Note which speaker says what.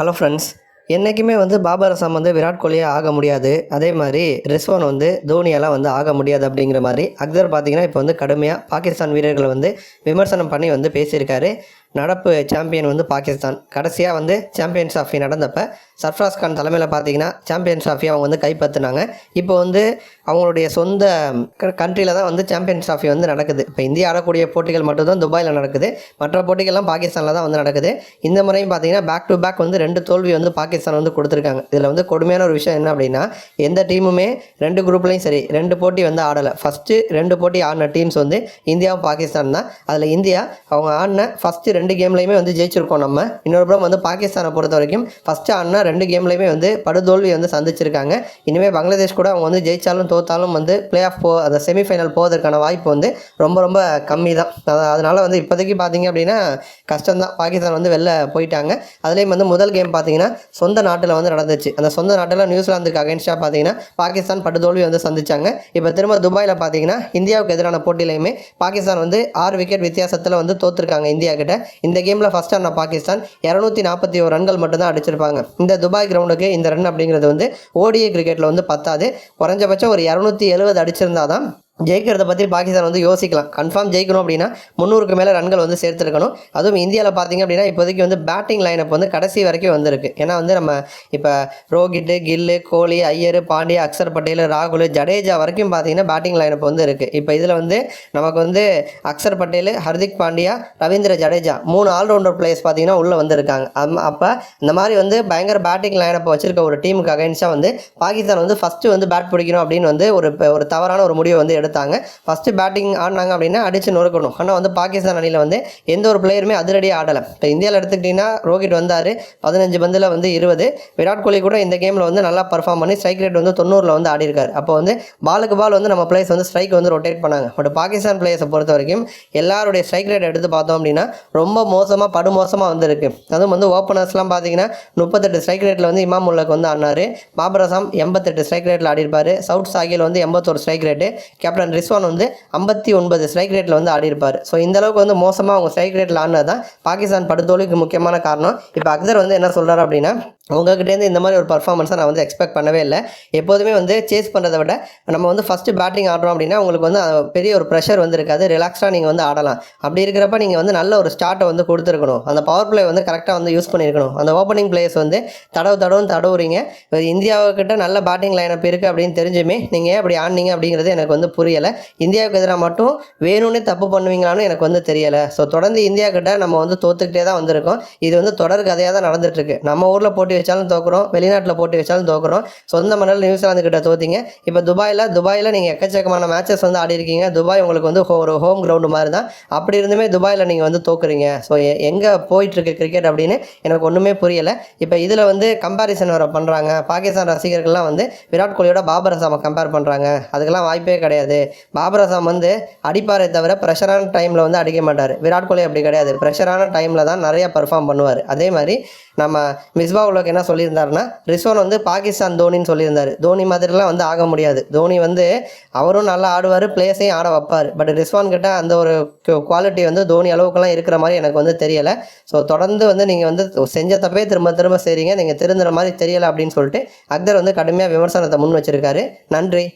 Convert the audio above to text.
Speaker 1: Hello friends. என்றைக்குமே வந்து பாபர் அசாம் வந்து விராட் கோலியாக ஆக முடியாது. அதே மாதிரி ரிஸ்வான் வந்து தோனியெல்லாம் வந்து ஆக முடியாது அப்படிங்கிற மாதிரி அக்தர் பார்த்திங்கன்னா இப்போ வந்து கடுமையாக பாகிஸ்தான் வீரர்களை வந்து விமர்சனம் பண்ணி வந்து பேசியிருக்காரு. நடப்பு சாம்பியன் வந்து பாகிஸ்தான். கடைசியாக வந்து சாம்பியன்ஸ் ட்ராஃபி நடந்தப்போ சர்ஃப்ராஸ் கான் தலைமையில் பார்த்தீங்கன்னா சாம்பியன்ஸ் ட்ராஃபி அவங்க வந்து கைப்பற்றினாங்க. இப்போ வந்து அவங்களுடைய சொந்த கண்ட்ரியில் தான் வந்து சாம்பியன்ஸ் ட்ராஃபி வந்து நடக்குது. இப்போ இந்தியா ஆடக்கூடிய போட்டிகள் மட்டும்தான் துபாயில் நடக்குது. மற்ற போட்டிகள்லாம் பாகிஸ்தானில் தான் வந்து நடக்குது. இந்த முறையும் பார்த்தீங்கன்னா பேக் டு பேக் வந்து ரெண்டு தோல்வி வந்து பாகிஸ்தான் வந்து கொடுத்துருக்காங்க. இதில் வந்து கொடுமையான ஒரு விஷயம் என்ன அப்படின்னா எந்த டீமுமே ரெண்டு குரூப்லேயும் சரி ரெண்டு போட்டி வந்து ஆடலை. ஃபஸ்ட்டு ரெண்டு போட்டி ஆடின டீம்ஸ் வந்து இந்தியாவும் பாகிஸ்தான் தான். அதில் இந்தியா அவங்க ஆடின ஃபஸ்ட்டு ரெண்டு கேம்லையுமே வந்து ஜெயிச்சிருக்கோம் நம்ம. இன்னொரு புறம் வந்து பாகிஸ்தானை பொறுத்த வரைக்கும் ஃபஸ்ட்டு ஆடினா ரெண்டு கேம்லையுமே வந்து படுதோல்வி வந்து சந்திச்சிருக்காங்க. இனிமேல் பங்களாதேஷ் கூட அவங்க வந்து ஜெயித்தாலும் தோத்தாலும் வந்து பிளே ஆஃப் போ அந்த செமிஃபைனல் போவதற்கான வாய்ப்பு வந்து ரொம்ப ரொம்ப கம்மி தான் அதனால் வந்து இப்போதைக்கு பார்த்தீங்க அப்படின்னா கஷ்டம்தான். பாகிஸ்தான் வந்து வெளில போயிட்டாங்க. அதுலேயும் வந்து முதல் கேம் பார்த்தீங்கன்னா சொந்த நாட்டில் வந்து நடந்துச்சு. அந்த சொந்த நாட்டில் நியூசிலாந்துக்கு அகேன்ஸ்டாக பார்த்தீங்கன்னா பாகிஸ்தான் படுதோல்வி வந்து சந்திச்சாங்க. இப்போ திரும்ப துபாயில் பார்த்தீங்கன்னா இந்தியாவுக்கு எதிரான போட்டியிலையுமே பாகிஸ்தான் வந்து ஆறு விக்கெட் வித்தியாசத்தில் வந்து தோற்றுருக்காங்க இந்தியா கிட்ட. இந்த கேமில் ஃபஸ்ட் ஆன பாகிஸ்தான் இரநூத்தி நாற்பத்தி ஒரு ரன்கள் மட்டும்தான் அடிச்சிருப்பாங்க. இந்த துபாய் கிரவுண்டுக்கு இந்த ரன் அப்படிங்கிறது வந்து ஓடிஏ கிரிக்கெட்டில் வந்து பத்தாது. குறைஞ்சபட்சம் ஒரு இரநூத்தி எழுபது அடிச்சிருந்தா தான் ஜெயிக்கிறத பற்றி பாகிஸ்தான் வந்து யோசிக்கலாம். கன்ஃபார்ம் ஜெயிக்கணும் அப்படின்னா முந்நூறுக்கு மேலே ரன்கள் வந்து சேர்த்துருக்கணும். அதுவும் இந்தியாவில் பார்த்தீங்க அப்படின்னா இப்போதைக்கு வந்து பேட்டிங் லைனப் வந்து கடைசி வரைக்கும் வந்திருக்கு. ஏன்னா வந்து நம்ம இப்போ ரோஹிட்டு கில்லு கோலி ஐயர் பாண்டியா அக்சர் பட்டேல் ராகுல் ஜடேஜா வரைக்கும் பார்த்தீங்கன்னா பேட்டிங் லைனப் வந்து இருக்குது இப்போ இதில் வந்து நமக்கு வந்து அக்சர் பட்டேல் ஹர்திக் பாண்டியா ரவீந்திர ஜடேஜா மூணு ஆல்ரவுண்டர் பிளேயர்ஸ் பார்த்தீங்கன்னா உள்ளே வந்திருக்காங்க. அப்போ இந்த மாதிரி வந்து பயங்கர பேட்டிங் லைனப்பை வச்சிருக்க ஒரு டீமுக்கு அகைன்ஸ்டாக வந்து பாகிஸ்தான் வந்து ஃபஸ்ட்டு வந்து பேட் பிடிக்கணும் அப்படின்னு வந்து ஒரு ஒரு தவறான ஒரு முடிவை வந்து எடுத்தாங்க. ஃபஸ்ட்டு பேட்டிங் ஆடினாங்க அப்படின்னா அடித்து நொறுக்கணும். ஆனால் வந்து பாகிஸ்தான் அணியில் வந்து எந்த ஒரு பிளேயருமே அதிரடியாக ஆடலை. இப்போ இந்தியாவில் எடுத்துக்கிட்டிங்கன்னா ரோஹித் வந்தார். பதினஞ்சு பந்தில் வந்து இருபது. விராட் கோலி கூட இந்த கேமில் வந்து நல்லா பர்ஃபார்ம் பண்ணி ஸ்ட்ரைக் ரேட் வந்து தொண்ணூறில் வந்து ஆடிருக்காரு அப்போ வந்து பாலுக்கு பால் வந்து நம்ம பிளேயர்ஸ் வந்து ஸ்ட்ரைக் வந்து ரொட்டேட் பண்ணாங்க. பட் பாகிஸ்தான் பிளேயர்ஸை பொறுத்த வரைக்கும் எல்லாருடைய ஸ்ட்ரைக் ரேட் எடுத்து பார்த்தோம் அப்படின்னா ரொம்ப மோசமாக படுமோசமாக வந்து அதுவும் வந்து ஓப்பனர்ஸ்லாம் பார்த்தீங்கன்னா முப்பத்தெட்டு ஸ்ட்ரைக் ரேட்டில் வந்து இமாம் உல்லக் வந்து ஆடினார். பாபர் அசாம் எண்பத்தெட்டு ஸ்ட்ரைக் ரேட்டில் ஆடிருப்பார் சவுத் சாகில் வந்து எண்பத்தோரு ஸ்ட்ரைக் ரேட்டு கேப்டன் ரிஸ்வான் வந்து ஐம்பத்தி ஒன்பது ஸ்ட்ரைக் ரேட்டில் வந்து ஆடிருப்பார் ஸோ இந்த அளவுக்கு வந்து மோசமாக அவங்க ஸ்ட்ரைக் ரேட்டில் ஆடினது தான் பாகிஸ்தான் படுதோலுக்கு முக்கியமான காரணம். இப்போ அக்தர் வந்து என்ன சொல்கிறார் அப்படின்னா உங்ககிட்டேருந்து இந்த மாதிரி ஒரு பர்ஃபார்மன்ஸை நான் வந்து எக்ஸ்பெக்ட் பண்ணவே இல்லை. எப்போதுமே வந்து சேஸ் பண்ணுறதை விட நம்ம வந்து ஃபஸ்ட்டு பேட்டிங் ஆடுறோம் அப்படின்னா உங்களுக்கு வந்து பெரிய ஒரு ப்ரெஷர் வந்து இருக்காது ரிலாக்ஸ்டாக நீங்கள் வந்து ஆடலாம். அப்படி இருக்கிறப்ப நீங்கள் வந்து நல்ல ஒரு ஸ்டார்ட்டை வந்து கொடுத்துருக்கணும். அந்த பவர் பிளே வந்து கரெக்டாக வந்து யூஸ் பண்ணியிருக்கணும் அந்த ஓப்பனிங் பிளேயர்ஸ் வந்து தடவு தடவும் தடவுறீங்க. இந்தியாவுக்கிட்ட நல்ல பேட்டிங் லைனப் இருக்குது அப்படின்னு தெரிஞ்சுமே நீங்கள் அப்படி ஆடினீங்க அப்படிங்கிறது எனக்கு வந்து புரியலை. இந்தியாவுக்கு எதிராக மட்டும் வேணும்னே தப்பு பண்ணுவீங்களான்னு எனக்கு வந்து தெரியலை. ஸோ தொடர்ந்து இந்தியா கிட்ட நம்ம வந்து தோத்துக்கிட்டே தான் வந்திருக்கோம். இது வந்து தொடர் கதையாக தான் நடந்துட்டுருக்கு. நம்ம ஊரில் போட்டி வச்சாலும் தோக்குறோம் வெளிநாட்டில் போட்டி வச்சாலும் தோக்குறோம் சொந்த மண்ணில் நியூசிலாந்து கிட்ட தோத்திங்க. இப்போ துபாயில் துபாயில் நீங்கள் எக்கச்சக்கமான மேட்சஸ் வந்து ஆடி இருக்கீங்க துபாய் உங்களுக்கு வந்து ஒரு ஹோம் கிரவுண்டு மாதிரி தான் அப்படி இருந்துமே துபாயில் நீங்கள் வந்து தோக்குறீங்க. ஸோ எங்கே போயிட்டுருக்கு கிரிக்கெட் அப்படின்னு எனக்கு ஒன்றுமே புரியலை. இப்போ இதில் வந்து கம்பேரிசன் வர பண்ணுறாங்க பாகிஸ்தான் ரசிகர்கள்லாம் வந்து விராட் கோலியோட பாபர் அசாமை கம்பேர் பண்ணுறாங்க அதுக்கெல்லாம் வாய்ப்பே கிடையாது. பாபர் அசாம் வந்து அடிப்பாரே தவிர ப்ரெஷரான டைமில் வந்து அடிக்க மாட்டார். விராட் கோலி அப்படி கிடையாது. ப்ரெஷரான டைமில் தான் நிறைய பெர்ஃபார்ம் பண்ணுவார். அதே மாதிரி நம்ம மிஸ்பா உலக் என்ன சொல்லியிருந்தாருன்னா ரிஸ்வான் வந்து பாகிஸ்தான் தோனின்னு சொல்லியிருந்தார். தோனி மாதிரிலாம் வந்து ஆக முடியாது. தோனி வந்து அவரும் நல்லா ஆடுவார் பிளேஸையும் ஆட வைப்பார். பட் ரிஸ்வான் கிட்ட அந்த ஒரு குவாலிட்டி வந்து தோனி அளவுக்குலாம் இருக்கிற மாதிரி எனக்கு வந்து தெரியலை. ஸோ தொடர்ந்து வந்து நீங்கள் வந்து செஞ்ச தப்பே திரும்ப திரும்ப செய்கிறீங்க நீங்கள் திருந்துற மாதிரி தெரியலை அப்படின்னு சொல்லிட்டு அக்தர் வந்து கடுமையாக விமர்சனத்தை முன் வச்சிருக்காரு. நன்றி.